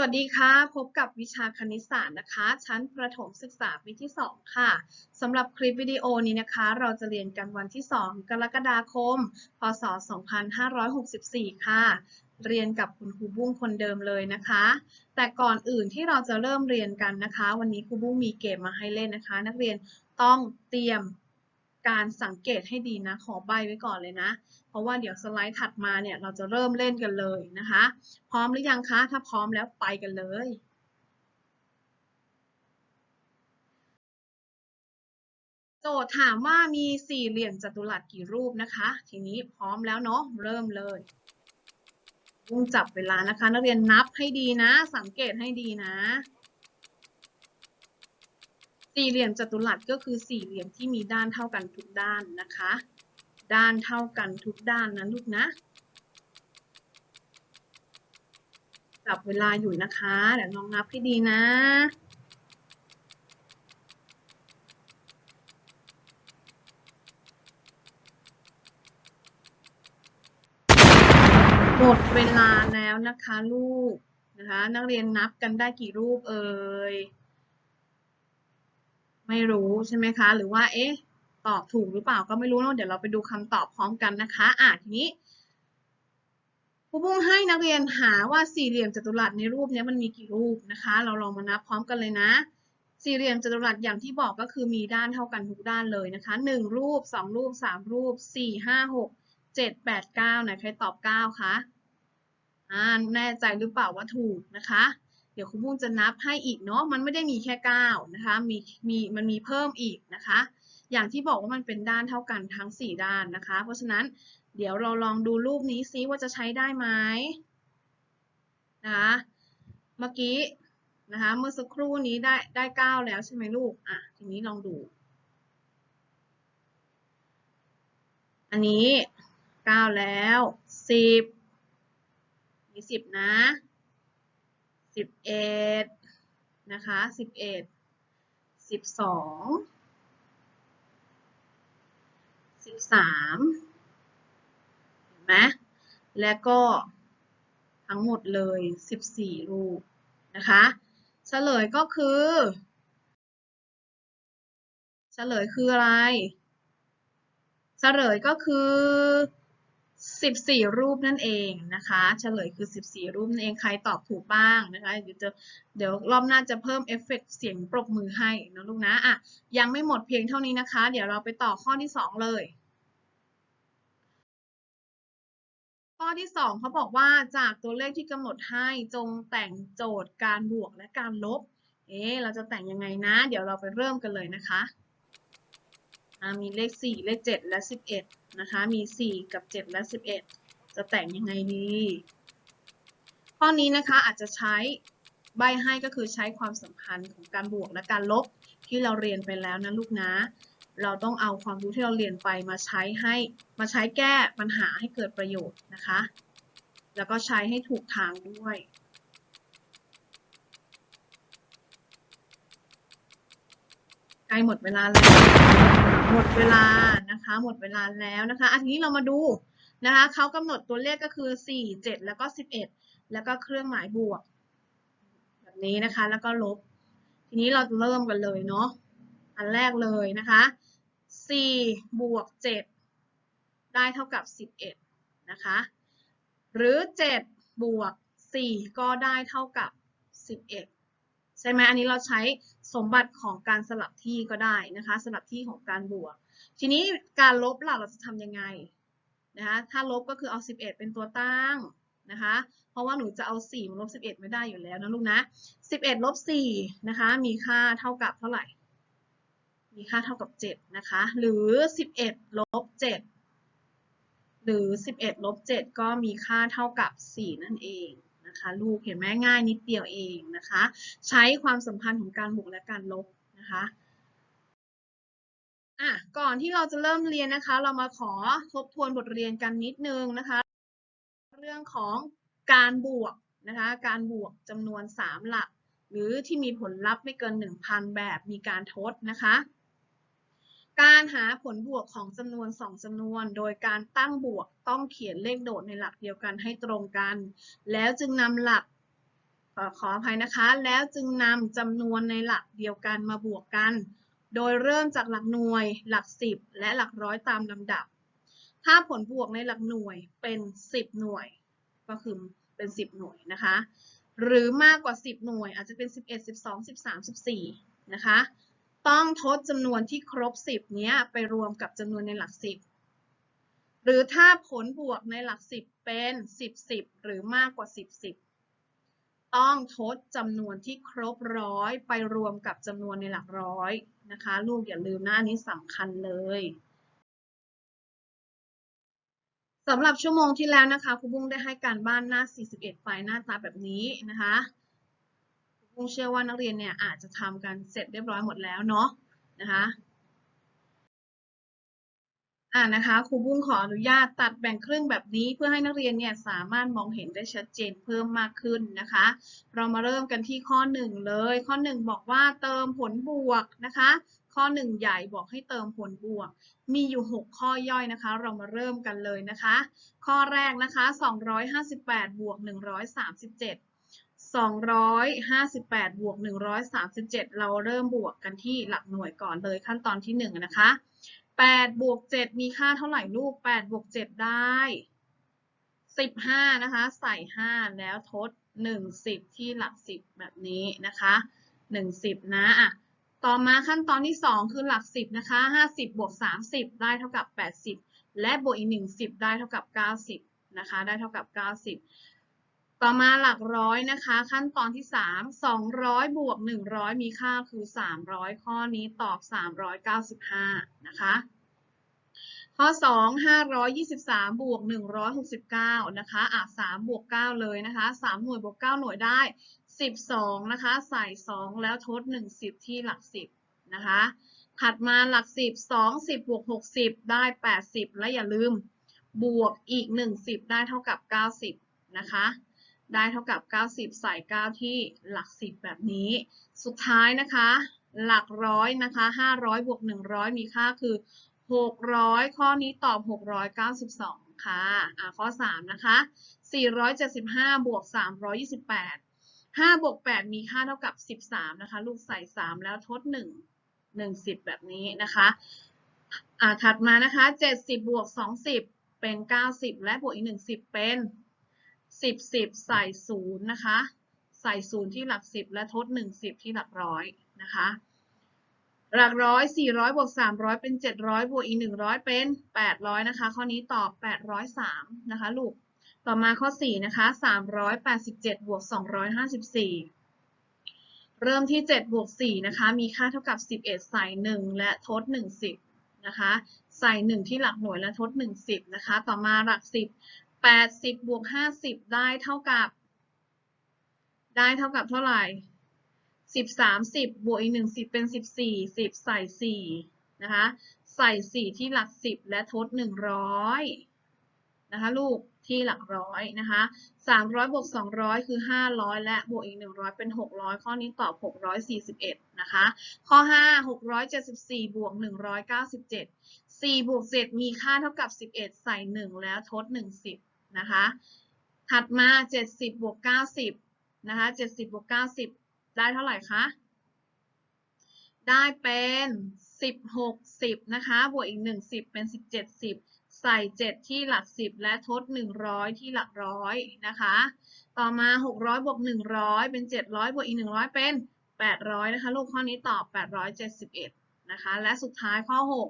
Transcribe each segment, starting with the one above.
วัสดีค่ะ พบกับวิชาคณิตศาสตร์นะคะ ชั้นประถมศึกษาปีที่ 2 ค่ะสำหรับคลิปวิดีโอนี้นะคะ เราจะเรียนกันวันที่ 2 กรกฎาคม พศ 2564 ค่ะ เรียนกับคุณครูบุ้งคนเดิมเลยนะคะ แต่ก่อนอื่นที่เราจะเริ่มเรียนกันนะคะ วันนี้ครูบุ้งมีเกมมาให้เล่นนะคะ นักเรียนต้องเตรียม การสังเกตให้ดีนะ ขอใบไว้ก่อนเลยนะ เพราะว่าเดี๋ยวสไลด์ถัดมาเนี่ยเราจะเริ่มเล่นกันเลยนะคะ พร้อมหรือยังคะ ถ้าพร้อมแล้วไปกันเลยโจทย์ถามว่ามีสี่เหลี่ยมจัตุรัสกี่รูปนะคะ ทีนี้พร้อมแล้วเนาะเริ่มเลยบุ้งจับเวลานะคะ นักเรียนนับให้ดีนะ สังเกตให้ดีนะ สี่เหลี่ยมจัตุรัสก็คือสี่เหลี่ยมที่มีด้านเท่ากันทุกด้านนะคะ ด้านเท่ากันทุกด้านนะลูกนะจับเวลาอยู่นะคะเดี๋ยวน้องนับให้ดีนะหมดเวลาแล้วนะคะลูกนะคะ นักเรียนนับกันได้กี่รูปเอ่ย ไม่รู้ใช่ไหมคะ หรือว่าเอ๊ะตอบถูกหรือเปล่าก็ไม่รู้เนอะเดี๋ยวเราไปดูคำตอบพร้อมกันนะคะอะทีนี้ครูบุ้งให้นักเรียนหาว่าสี่เหลี่ยมจัตุรัสในรูปนี้มันมีกี่รูปนะคะ เราลองมานับพร้อมกันเลยนะสี่เหลี่ยมจัตุรัสอย่างที่บอกก็คือมีด้านเท่ากันทุกด้านเลยนะคะหนึ่งรูปสองรูปสามรูปสี่ห้าหกเจ็ดแปดเก้าไหนใครตอบเก้าคะอ่าแน่ใจหรือเปล่าว่าถูกนะคะ ดี๋ยวครูบุ้งจะนับให้อีกเนาะมันไม่ได้มีแค่เก้านะคะมีมีมันมีเพิ่มอีกนะคะ อย่างที่บอกว่ามันเป็นด้านเท่ากันทั้งสี่ด้านนะคะ เพราะฉะนั้นเดี๋ยวเราลองดูรูปนี้ซิว่าจะใช้ได้ไหมนะคะเมื่อกี้นะคะเมื่อสักครู่นี้ได้ได้เก้าแล้วใช่ไหมลูกอะทีนี้ลองดู อันนี้เก้าแล้วสิบมีสิบนะ สิบเอ็ดนะคะสิบเอ็ดสิบสองสิบสามเห็นไหมและก็ทั้งหมดเลยสิบสี่รูปนะคะเฉลยก็คือเฉลยคืออะไรเฉลยก็คือ 14 รูปนั่นเองนะคะ เฉลยคือ 14 รูปนั่นเอง ใครตอบถูกบ้างนะคะ เดี๋ยวจะเดี๋ยวรอบหน้าจะเพิ่มเอฟเฟกต์เสียงปรบมือให้นะลูกนะอะยังไม่หมดเพียงเท่านี้นะคะ เดี๋ยวเราไปต่อข้อที่ 2 เลย ข้อที่ 2เขาบอกว่าจากตัวเลขที่กำหนดให้จงแต่งโจทย์การบวกและการลบ เอ๊ะเราจะแต่งยังไงนะ เดี๋ยวเราไปเริ่มกันเลยนะคะ มีเลข 4 เลข 7 และ 11 นะคะ มี 4 กับ 7 และ 11 จะแต่งยังไงดี ข้อนี้นะคะอาจจะใช้ใบให้ก็คือใช้ความสัมพันธ์ของการบวกและการลบที่เราเรียนไปแล้วนะลูกนะ เราต้องเอาความรู้ที่เราเรียนไปมาใช้ให้มาใช้แก้ปัญหาให้เกิดประโยชน์นะคะ แล้วก็ใช้ให้ถูกทางด้วยใกล้หมดเวลาแล้ว หมดเวลานะคะ หมดเวลาแล้วนะคะอันนี้เรามาดูนะคะเขากำหนดตัวเลขก็คือ 4 7 แล้วก็ 11 แล้วก็เครื่องหมายบวก แบบนี้นะคะ แล้วก็ลบ ทีนี้เราเริ่มกันเลยเนาะอันแรกเลยนะคะ4บวก 7 ได้เท่ากับ 11 นะคะ หรือ 7 บวก 4 ก็ได้เท่ากับ 11 ใช่ไหมอันนี้เราใช้สมบัติของการสลับที่ก็ได้นะคะสลับที่ของการบวก ทีนี้การลบล่ะเราจะทำยังไงนะคะถ้าลบก็คือเอา 11 เป็นตัวตั้งนะคะเพราะว่าหนูจะเอา4มาลบ11 ไม่ได้อยู่แล้วนะลูกนะ 11ลบ4นะคะมีค่าเท่ากับเท่าไหร่ มีค่าเท่ากับ 7 นะคะ หรือ 11ลบ7หรือ 11ลบ7ก็มีค่าเท่ากับ 4 นั่นเอง นะคะ ลูกเห็นไหมง่ายนิดเดียวเองนะคะ ใช้ความสัมพันธ์ของการบวกและการลบนะคะอะก่อนที่เราจะเริ่มเรียนนะคะ เรามาขอทบทวนบทเรียนกันนิดนึงนะคะ เรื่องของการบวกนะคะ การบวกจำนวน 3 หลัก หรือที่มีผลลัพธ์ไม่เกิน 1,000 แบบมีการทดนะคะ การหาผลบวกของจำนวน 2จำนวน โดยการตั้งบวกต้องเขียนเลขโดดในหลักเดียวกันให้ตรงกัน แล้วจึงนำหลักขอขออภัยนะคะ แล้วจึงนำจำนวนในหลักเดียวกันมาบวกกัน โดยเริ่มจากหลักหน่วย หลักสิบและหลักร้อยตามลำดับ ถ้าผลบวกในหลักหน่วยเป็น 10 หน่วย ก็คือเป็น 10 หน่วยนะคะ หรือมากกว่า 10 หน่วยอาจจะเป็น 11 12 13 14 นะคะ ต้องทดจำนวนที่ครบ 10เนี้ยไปรวมกับจำนวนในหลัก 10 หรือถ้าผลบวกในหลัก 10 เป็น 10 10 หรือมากกว่า 10 10 ต้องทดจำนวนที่ครบร้อยไปรวมกับจำนวนในหลักร้อยนะคะ ลูกอย่าลืมหนะอันนี้สำคัญเลยสำหรับชั่วโมงที่แล้วนะคะครูบุ้งได้ให้การบ้านหน้า 41ไฟล์หน้าตาแบบนี้นะคะ กุ้งเชื่อว่านักเรียนเนี่ยอาจจะทำกันเสร็จเรียบร้อยหมดแล้วเนาะนะคะอ่านะคะครูบุ้งขออนุญาตตัดแบ่งครึ่งแบบนี้เพื่อให้นักเรียนเนี่ยสามารถมองเห็นได้ชัดเจนเพิ่มมากขึ้นนะคะ เรามาเริ่มกันที่ข้อ 1 เลย ข้อ 1 บอกว่าเติมผลบวกนะคะ ข้อ 1 ใหญ่บอกให้เติมผลบวก มีอยู่ 6 ข้อย่อยนะคะ เรามาเริ่มกันเลยนะคะ ข้อแรกนะคะ 258 บวก 137 258 บวก 137 เราเริ่มบวกกันที่หลักหน่วยก่อนเลยขั้นตอนที่ 1 นะคะ 8 บวก 7 มีค่าเท่าไหร่ลูก 8 บวก 7 ได้ 15 นะคะ ใส่ 5 แล้วทด 1 10 ที่หลัก 10 แบบนี้นะคะ 1 10 นะอะต่อมาขั้นตอนที่ 2 คือหลัก 10 นะคะ 50 บวก 30 ได้เท่ากับ 80 และบวกอีก 1 10 ได้เท่ากับ 90 นะคะ ได้เท่ากับ 90 ต่อมาหลักร้อยนะคะ ขั้นตอนที่ 3 200 บวก 100 มีค่าคือ 300 ข้อนี้ตอบ 395 นะคะ ข้อ 2 523 บวก 169 นะคะอะ3บวก 9 เลยนะคะ 3 หน่วยบวก 9 หน่วยได้ 12 นะคะ ใส่ 2 แล้วทด 1 10 ที่หลัก 10 นะคะ ถัดมาหลัก 10 2 10บวก60 ได้ 80 และอย่าลืม บวกอีก 1 10 ได้เท่ากับ 90 นะคะ ได้เท่ากับ 90 ใส่ 9 ที่หลัก 10 แบบนี้ สุดท้ายนะคะ หลักร้อยนะคะ 500 บวก 100 มีค่าคือ 600 ข้อนี้ตอบ 692 ค่ะอ่าข้อ 3 นะคะ 475 บวก 328 5บวก8มีค่าเท่ากับ 13 นะคะ ลูกใส่ 3 แล้วทด 1 10แบบนี้นะคะอ่าถัดมานะคะ 70 บวก 20 เป็น 90 และบวกอีก 1 10 เป็น สิบสิบใส่ศูนย์นะคะ ใส่ศูนย์ที่หลักสิบและทดหนึ่งสิบที่หลักร้อยนะคะ หลักร้อยสี่ร้อยบวกสามร้อยเป็นเจ็ดร้อยบวกอีกหนึ่งร้อยเป็นแปดร้อยนะคะ ข้อนี้ตอบแปดร้อยสามนะคะลูก ต่อมาข้อสี่นะคะสามร้อยแปดสิบเจ็ดบวกสองร้อยห้าสิบสี่เริ่มที่เจ็ดบวกสี่นะคะ มีค่าเท่ากับสิบเอ็ดใส่หนึ่งและทดหนึ่งสิบนะคะ ใส่หนึ่งที่หลักหน่วยและทดหนึ่งสิบนะคะ ต่อมาหลักสิบ 80 บวก 50 ได้เท่ากับ ได้เท่ากับเท่าไหร่สิบสามสิบบวกอีกหนึ่งสิบเป็นสิบสี่สิบใส่สี่นะคะ ใส่สี่ที่หลักสิบและทดหนึ่งร้อยนะคะลูก ที่หลักร้อยนะคะสามร้อยบวกสองร้อยคือห้าร้อยและบวกอีกหนึ่งร้อยเป็นหกร้อยข้อนี้ตอบหกร้อยสี่สิบเอ็ดนะคะ ข้อห้าหกร้อยเจ็ดสิบสี่บวกหนึ่งร้อยเก้าสิบเจ็ดสี่บวกเจ็ดมีค่าเท่ากับสิบเอ็ดใส่หนึ่งแล้วทดหนึ่งสิบ นะคะ ถัดมาเจ็ดสิบบวกเก้าสิบนะคะเจ็ดสิบบวกเก้าสิบได้เท่าไหร่คะ ได้เป็นสิบหกสิบนะคะ บวกอีกหนึ่งสิบเป็นสิบเจ็ดสิบใส่เจ็ดที่หลักสิบและทดหนึ่งร้อยที่หลักร้อยนะคะ ต่อมาหกร้อยบวกหนึ่งร้อยเป็นเจ็ดร้อยบวกอีกหนึ่งร้อยเป็นแปดร้อยนะคะ ลูกข้อนี้ตอบแปดร้อยเจ็ดสิบเอ็ดนะคะ และสุดท้ายข้อหก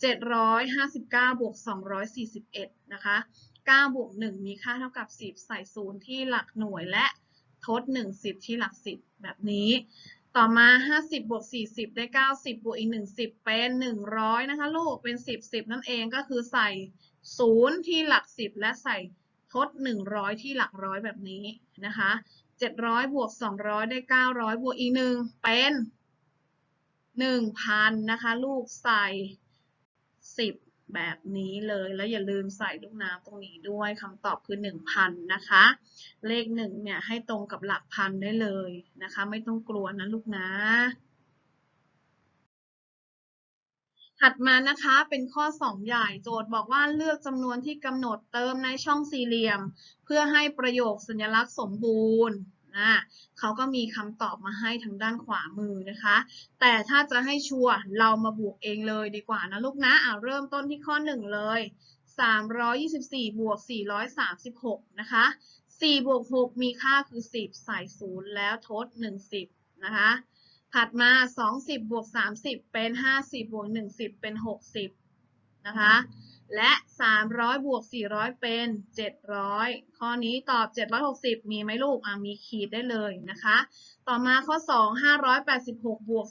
เจ็ดร้อยห้าสิบเก้าบวกสองร้อยสี่สิบเอ็ดนะคะ เก้าบวกหนึ่งมีค่าเท่ากับสิบใส่ศูนย์ที่หลักหน่วยและทด 1 10 ที่หลัก 10 แบบนี้ ต่อมา 50บวก40 ได้ 90 บวกอีก 1 10 เป็น 100 นะคะลูก เป็น 10 10 นั่นเองก็คือใส่0ที่หลัก 10 และใส่ทด 100 ที่หลักร้อยแบบนี้นะคะ700บวก200 ได้ 900 บวกอีก 1 เป็น 1,000 นะคะ ลูกใส่ 10 แบบนี้เลย แล้วอย่าลืมใส่ลูกน้ำตรงนี้ด้วยคำตอบคือ 1,000 นะคะ เลข1เนี่ยให้ตรงกับหลักพันได้เลยนะคะ ไม่ต้องกลัวนะลูกนะถัดมานะคะเป็นข้อ 2 ใหญ่โจทย์บอกว่าเลือกจำนวนที่กำหนดเติมในช่องสี่เหลี่ยม เพื่อให้ประโยคสัญลักษณ์สมบูรณ์ นะเขาก็มีคำตอบมาให้ทางด้านขวามือนะคะ แต่ถ้าจะให้ชัวร์เรามาบวกเองเลยดีกว่านะลูกนะเอาเริ่มต้นที่ข้อ 1 เลย 324 บวก 436 นะคะ 4 บวก 6 มีค่าคือ 10 ใส่0แล้วทด 10 นะคะ ถัดมา 20 บวก 30 เป็น 50 บวก 10 เป็น 60 นะคะ และ 300 บวก 400 เป็น 700 ข้อนี้ตอบ 760 มีไหมลูกอะมีขีดได้เลยนะคะ ต่อมาข้อ 2 586 บวก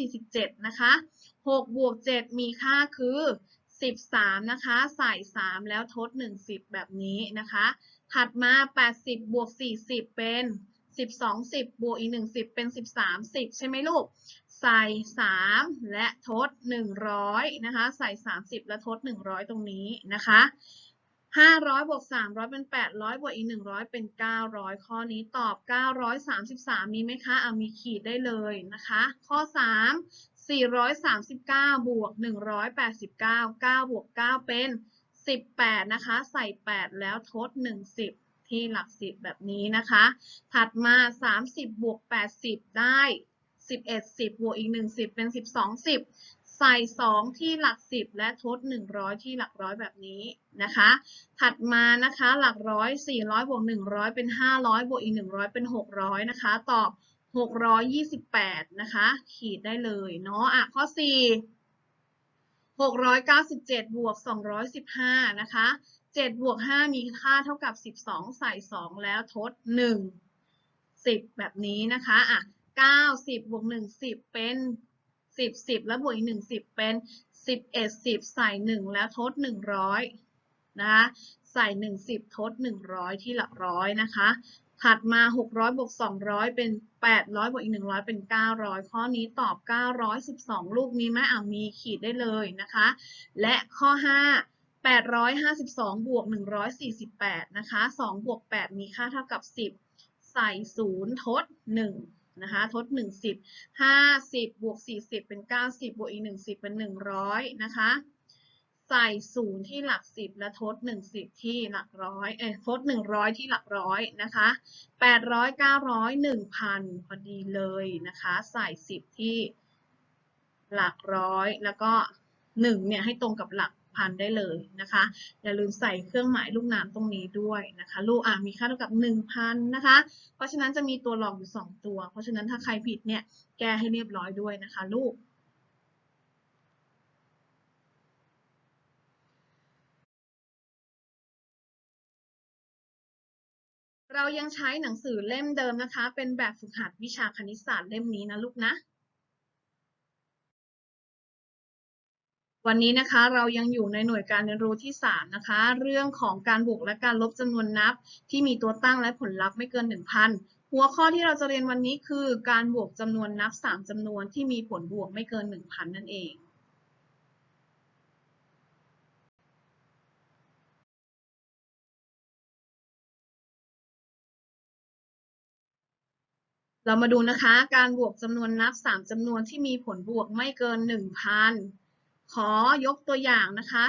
347 นะคะ 6 บวก 7 มีค่าคือ 13 นะคะ ใส่ 3 แล้วทด 10 แบบนี้นะคะ ถัดมา 80 บวก 40 เป็น 12 10 บวกอีก 1 10 เป็น 13 10 ใช่ไหมลูก ใส่ 3 และทด 100 นะคะ ใส่ 30 และทด 100 ตรงนี้นะคะ 500บวก300 เป็น 800บวกอีก 100 เป็น 900 ข้อนี้ตอบ 933 มีไหมคะเอามีขีดได้เลยนะคะ ข้อ 3 439 บวก 189 9 บวก 9 เป็น 18 นะคะ ใส่ 8 แล้วทด 10 ที่หลัก 10 แบบนี้นะคะ ถัดมา 30 บวก 80 ได้ 11 10บวกอีก 1 10 เป็น 12 10 ใส่ 2 ที่หลัก 10 และทด 100 ที่หลักร้อยแบบนี้นะคะ ถัดมานะคะหลักร้อย 400 บวก 100 เป็น 500 บวกอีก 100 เป็น 600 นะคะ ตอบ 628 นะคะ ขีดได้เลยเนาะอะข้อ 4 697 บวก 215 นะคะ 7 บวก 5 มีค่าเท่ากับ 12 ใส่ 2 แล้วทด 1 10 แบบนี้นะคะอะ 90บวก1 10เป็น10 10แล้วบวกอีก1 10เป็น11 10ใส่1แล้วทด100นะคะใส่1 10ทด100ที่หลักร้อยนะคะ ถัดมา600บวก200เป็น800บวกอีก100เป็น900ข้อนี้ตอบ912ลูกมีไหมอะมีขีดได้เลยนะคะ และข้อ5 852 บวก 148 นะคะ 2 บวก 8 มีค่าเท่ากับ 10 ใส่ 0 ทด 1 นะคะ ทด 1 10 50 บวก 40 เป็น 90 บวกอีก10เป็น 100 นะคะ ใส่0ที่หลัก 10 และทด10 ที่หลักร้อยเอ้ยทด 100 ที่หลักร้อยนะคะ 800 900 1,000 พอดีเลยนะคะ ใส่ 10 ที่หลักร้อย แล้วก็ 1 เนี่ยให้ตรงกับหลัก พันได้เลยนะคะ อย่าลืมใส่เครื่องหมายลูกน้ำตรงนี้ด้วยนะคะลูกอะมีค่าเท่ากับ 1,000 นะคะ เพราะฉะนั้นจะมีตัวหลอกอยู่ 2 ตัว เพราะฉะนั้นถ้าใครผิดเนี่ยแก้ให้เรียบร้อยด้วยนะคะลูกเรายังใช้หนังสือเล่มเดิมนะคะ เป็นแบบฝึกหัดวิชาคณิตศาสตร์เล่มนี้นะลูกนะ วันนี้นะคะเรายังอยู่ในหน่วยการเรียนรู้ที่ 3 นะคะ เรื่องของการบวกและการลบจำนวนนับ ที่มีตัวตั้งและผลลัพธ์ไม่เกิน 1,000 หัวข้อที่เราจะเรียนวันนี้คือ การบวกจำนวนนับ 3จำนวนที่มีผลบวกไม่เกิน 1,000 นั่นเองเรามาดูนะคะ การบวกจำนวนนับ 3จำนวนที่มีผลบวกไม่เกิน 1,000 ขอยกตัวอย่างนะคะ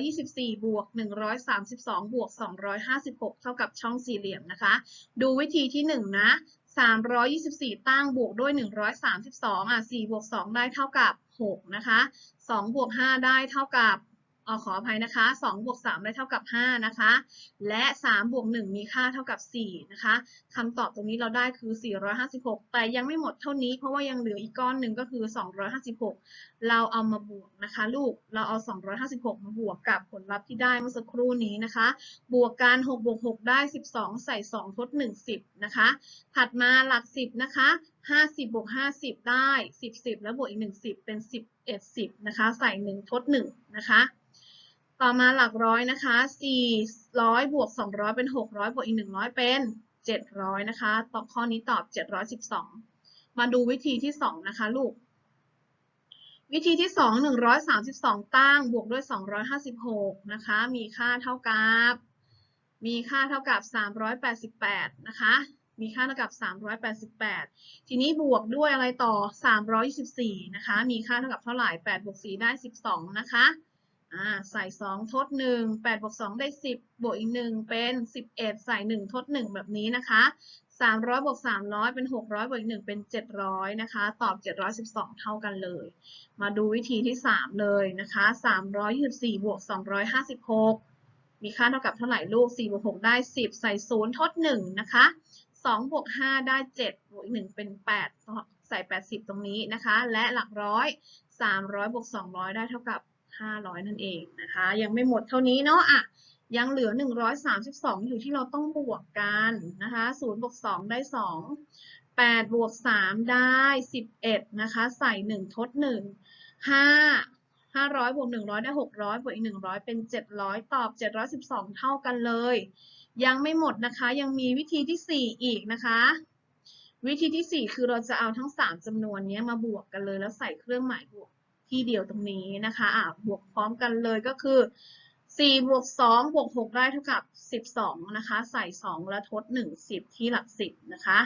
324 บวก 132 บวก 256 เท่ากับช่องสี่เหลี่ยมนะคะ ดูวิธีที่ 1 นะ 324 ตั้งบวกด้วย 132 อะ 4 บวก 2 ได้เท่ากับ 6 นะคะ 2 บวก 5 ได้เท่ากับ ออขออภัยนะคะ2บวก3ได้เท่ากับ 5 นะคะ และ3บวก1มีค่าเท่ากับ 4 นะคะคำตอบตรงนี้เราได้คือ 456 แต่ยังไม่หมดเท่านี้ เพราะว่ายังเหลืออีกก้อนหนึ่งก็คือ 256 เราเอามาบวกนะคะ ลูก เราเอา 256 มาบวกกับผลลัพธ์ที่ได้เมื่อสักครู่นี้นะคะ บวกกัน6บวก6ได้ 12 ใส่ 2 ทด 1 10 นะคะ ถัดมาหลัก 10 นะคะ50บวก50 ได้ 10 10 แล้วบวกอีก 1 10 เป็น 11 10 นะคะ ใส่ 1 ทด 1 นะคะ ต่อมาหลักร้อยนะคะ400บวก200 เป็น 600บวกอีก 100 เป็น 700 นะคะ ตอบข้อนี้ตอบ 712 มาดูวิธีที่ 2 นะคะลูก วิธีที่ 2 132 ตั้งบวกด้วย 256 นะคะ มีค่าเท่ากับ มีค่าเท่ากับ 388 นะคะ มีค่าเท่ากับ 388 ทีนี้บวกด้วยอะไรต่อ 324 นะคะ มีค่าเท่ากับเท่าไหร่8บวก4ได้ 12 นะคะ อ่าใส่สองทดหนึ่งแปดบวกสองได้สิบบวกอีกหนึ่งเป็นสิบเอ็ดใส่หนึ่งทดหนึ่งแบบนี้นะคะสามร้อยบวกสามร้อยเป็นหกร้อยบวกอีกหนึ่งเป็นเจ็ดร้อยนะคะ ตอบเจ็ดร้อยสิบสองเท่ากันเลย มาดูวิธีที่สามเลยนะคะสามร้อยยี่สิบสี่บวกสองร้อยห้าสิบหกมีค่าเท่ากับเท่าไหร่ลูกสี่บวกหกได้สิบใส่ศูนย์ทดหนึ่งนะคะสองบวกห้าได้เจ็ดบวกอีกหนึ่งเป็นแปดใส่แปดสิบตรงนี้นะคะ และหลักร้อยสามร้อยบวกสองร้อยได้เท่ากับ 500 นั่นเองนะคะ ยังไม่หมดเท่านี้เนาะอะยังเหลือ 132 อยู่ที่เราต้องบวกกันนะคะ0บวก2ได้ 2 8บวก3ได้ 11 นะคะ ใส่ 1 ทด 1 5 500บวก100 ได้ 600บวกอีก 100 เป็น 700 ตอบ 712 เท่ากันเลย ยังไม่หมดนะคะ ยังมีวิธีที่ 4 อีกนะคะ วิธีที่ 4 คือเราจะเอาทั้ง 3จำนวนนี้มาบวกกันเลยแล้วใส่เครื่องหมายบวก ที่เดียวตรงนี้นะคะอะบวกพร้อมกันเลยก็คือ 4 บวก 2 บวก 6 ได้เท่ากับ 12 นะคะ ใส่ 2 แล้วทด 1 10 ที่หลัก 10 นะคะ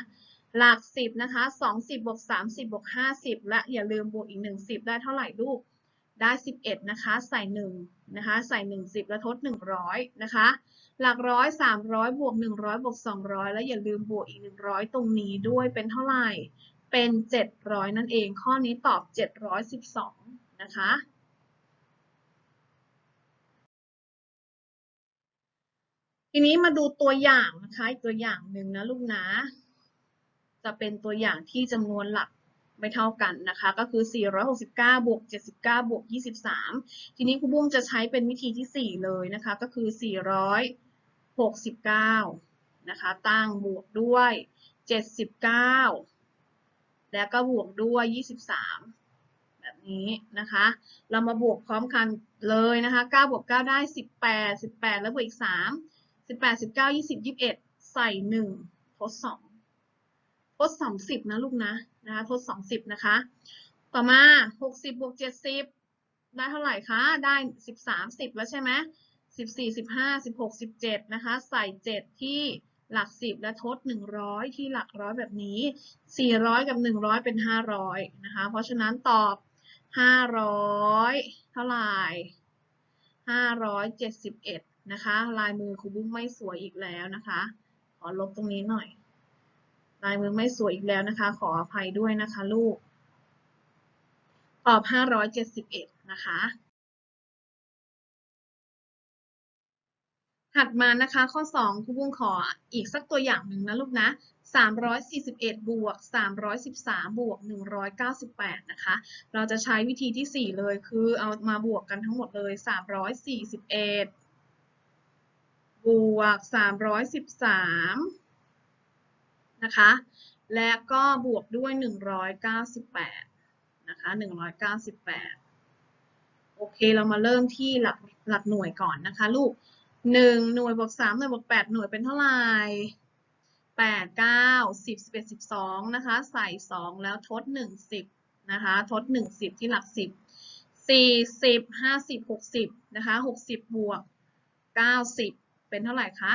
หลัก 10 นะคะ 20 บวก 30 บวก 50 และอย่าลืมบวกอีก 1 10 ได้เท่าไหร่ลูก ได้ 11 นะคะ ใส่ 1 นะคะ ใส่ 1 10 แล้วทด 100 นะคะ หลักร้อย300 บวก 100 บวก 200 แล้วอย่าลืมบวกอีก 100 ตรงนี้ด้วยเป็นเท่าไหร่เป็น 700 นั่นเอง ข้อนี้ตอบ 712 นะคะ ทีนี้มาดูตัวอย่างนะคะอีกตัวอย่างหนึ่งนะลูกนะ จะเป็นตัวอย่างที่จำนวนหลักไม่เท่ากันนะคะ ก็คือ 469 บวก 79 บวก 23 ทีนี้ครูบุ้งจะใช้เป็นวิธีที่ 4 เลยนะคะ ก็คือ 469 นะคะ ตั้งบวกด้วย 79 แล้วก็บวกด้วย 23 นี้นะคะ เรามาบวกพร้อมกันเลยนะคะ9บวก9ได้ 18 18 แล้วบวกอีก 3 18 19 20 21 ใส่ 1 ทด 2 ทด20นะลูกนะนะคะทด20นะคะ ต่อมา 60บวก70 ได้เท่าไหร่คะ ได้ 13 10 แล้วใช่ไหม14 15 16 17 นะคะ ใส่ 7 ที่หลัก 10 และทด 100 ที่หลักร้อยแบบนี้ 400 กับ 100 เป็น 500 นะคะ เพราะฉะนั้นตอบ 500เท่าไหร่571นะคะ ลายมือครูบุ้งไม่สวยอีกแล้วนะคะ ขอลบตรงนี้หน่อย ลายมือไม่สวยอีกแล้วนะคะ ขออภัยด้วยนะคะลูก ตอบ571นะคะถัดมานะคะข้อ 2ครูบุ้งขออีกสักตัวอย่างหนึ่งนะลูกนะ 341 บวก 313 บวก 198 นะคะ เราจะใช้วิธีที่ 4 เลยคือเอามาบวกกันทั้งหมดเลย 341 บวก 313 นะคะ และก็บวกด้วย 198 นะคะ 198 โอเค เรามาเริ่มที่หลักหลักหน่วยก่อนนะคะลูก 1 หน่วยบวก 3 หน่วยบวก 8 หน่วยเป็นเท่าไหร่ 8 9 10 11 12นะคะใส่ 2 แล้วทด 1 10นะคะทด 1 10 ที่หลัก 10 40 50 60นะคะ60 บวก 90 เป็นเท่าไหร่คะ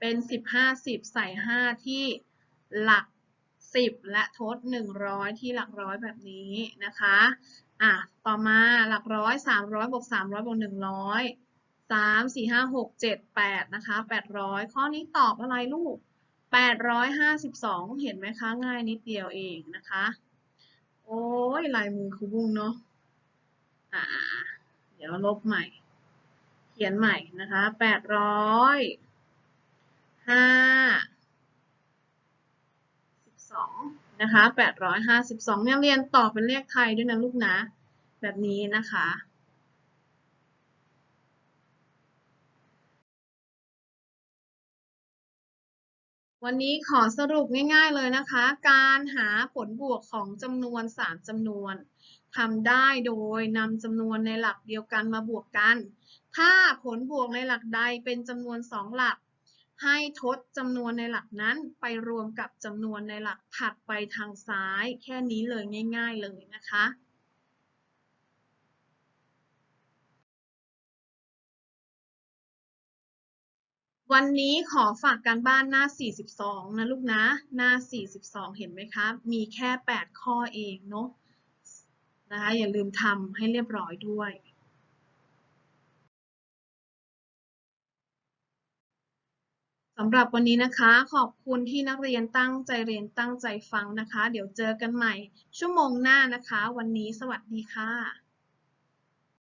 เป็น15 10ใส่ 5 ที่หลัก 10 และทด 100 ที่หลักร้อยแบบนี้นะคะอะต่อมาหลักร้อย 300บวก300บวก100 3 4 5 6 7 8นะคะ800 ข้อนี้ตอบอะไรลูก 852 เห็นไหมคะ ง่ายนิดเดียวเองนะคะ โอ้ยลายมือครูบุ้งเนาะอ่า เดี๋ยวลบใหม่ เขียนใหม่นะคะ 800 52นะคะ852เนี่ยเรียนต่อเป็นเลขไทยด้วยนะลูกนะ แบบนี้นะคะ วันนี้ขอสรุปง่าย ๆเลยนะคะ การหาผลบวกของจำนวน 3จำนวนทำได้โดยนำจำนวนในหลักเดียวกันมาบวกกัน ถ้าผลบวกในหลักใดเป็นจำนวน 2 หลัก ให้ทดจำนวนในหลักนั้นไปรวมกับจำนวนในหลักถัดไปทางซ้าย แค่นี้เลยง่าย ๆเลยนะคะ วันนี้ขอฝากการบ้านหน้า 42 นะลูกนะ หน้า 42 เห็นไหมครับ มีแค่ 8 ข้อเองเนาะนะคะอย่าลืมทำให้เรียบร้อยด้วย สำหรับวันนี้นะคะ ขอบคุณที่นักเรียนตั้งใจเรียนตั้งใจฟังนะคะ เดี๋ยวเจอกันใหม่ชั่วโมงหน้านะคะ วันนี้สวัสดีค่ะ